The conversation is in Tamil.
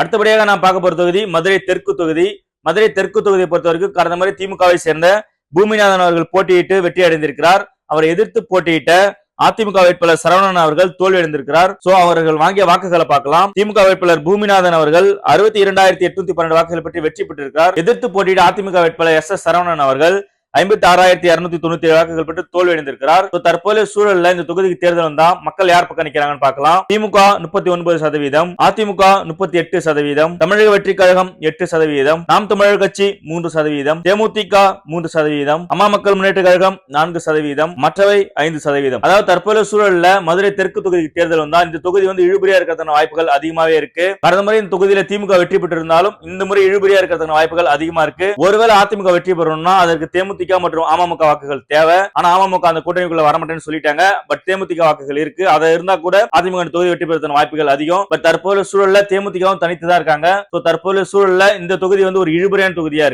அடுத்தபடியாக நான் பார்க்க போற தொகுதி மதுரை தெற்கு தொகுதி. மதுரை தெற்கு தொகுதியை பொறுத்த வரைக்கும் கடந்த முறை திமுகவை சேர்ந்த பூமிநாதன் அவர்கள் போட்டியிட்டு வெற்றி அடைந்திருக்கிறார். அவரை எதிர்த்து போட்டியிட்ட அதிமுக வேட்பாளர் சரவணன் அவர்கள் தோல்வி அடைந்திருக்கிறார். சோ அவர்கள் வாங்கிய வாக்குகளை பார்க்கலாம். திமுக வேட்பாளர் பூமிநாதன் அவர்கள் அறுபத்தி இரண்டாயிரத்தி எட்நூத்தி பன்னெண்டு வாக்குகள் பெற்று வெற்றி பெற்றிருக்கிறார். எதிர்த்து போட்டியிட்ட அதிமுக வேட்பாளர் எஸ் எஸ் சரவணன் அவர்கள் ஐம்பத்தி ஆறாயிரத்தி இருநூத்தி தொண்ணூத்தி ஏழு வாக்குகள் பெற்று தோல்வி அடைந்திருக்கிறார் தற்போதைய சூழல்ல இந்த தொகுதிக்கு தேர்தல் வந்தா மக்கள் யார் பக்கம் நிக்கிறாங்கன்னு பார்க்கலாம். திமுக முப்பத்தி ஒன்பது சதவீதம் அதிமுக முப்பத்தி எட்டு சதவீதம் தமிழக வெற்றி கழகம் எட்டு சதவீதம் நாம் தமிழர் கட்சி மூன்று சதவீதம் தேமுதிக மூன்று சதவீதம் அம்மா மக்கள் முன்னேற்ற கழகம் நான்கு சதவீதம் மற்றவை ஐந்து சதவீதம். அதாவது தற்போதைய சூழல்ல மதுரை தெற்கு தொகுதிக்கு தேர்தல் வந்தா இந்த தொகுதி வந்து இழுபறியா இருக்கிறதுக்கான வாய்ப்புகள் அதிகமாவே இருக்கு. கடந்த முறை இந்த தொகுதியில திமுக வெற்றி பெற்றிருந்தாலும் இந்த முறை இழுபறியா இருக்கிறதுக்கான வாய்ப்புகள் அதிகமா இருக்கு. ஒருவேளை அதிமுக வெற்றி பெறணும்னா அதற்கு தேமுதிக மற்றும் அமமுக வாக்குகள் தேவை. ஆனா அமமுக அந்த கூட்டணிக்குள்ள வரமாட்டேன்னு சொல்லிட்டாங்க. பட் தேமுதிக வாக்குகள் இருக்கு. அதை இருந்தா கூட அதிமுக தொகுதி வெற்றி பெறதுக்கான வாய்ப்புகள் அதிகம். பட் தற்போதைய சூழல்ல தேமுதிகவும் தனித்து தான் இருக்காங்க. So, தற்போதைய சூழல்ல இந்த தொகுதி வந்து ஒரு இழுபறியான தொகுதியா இருக்கு.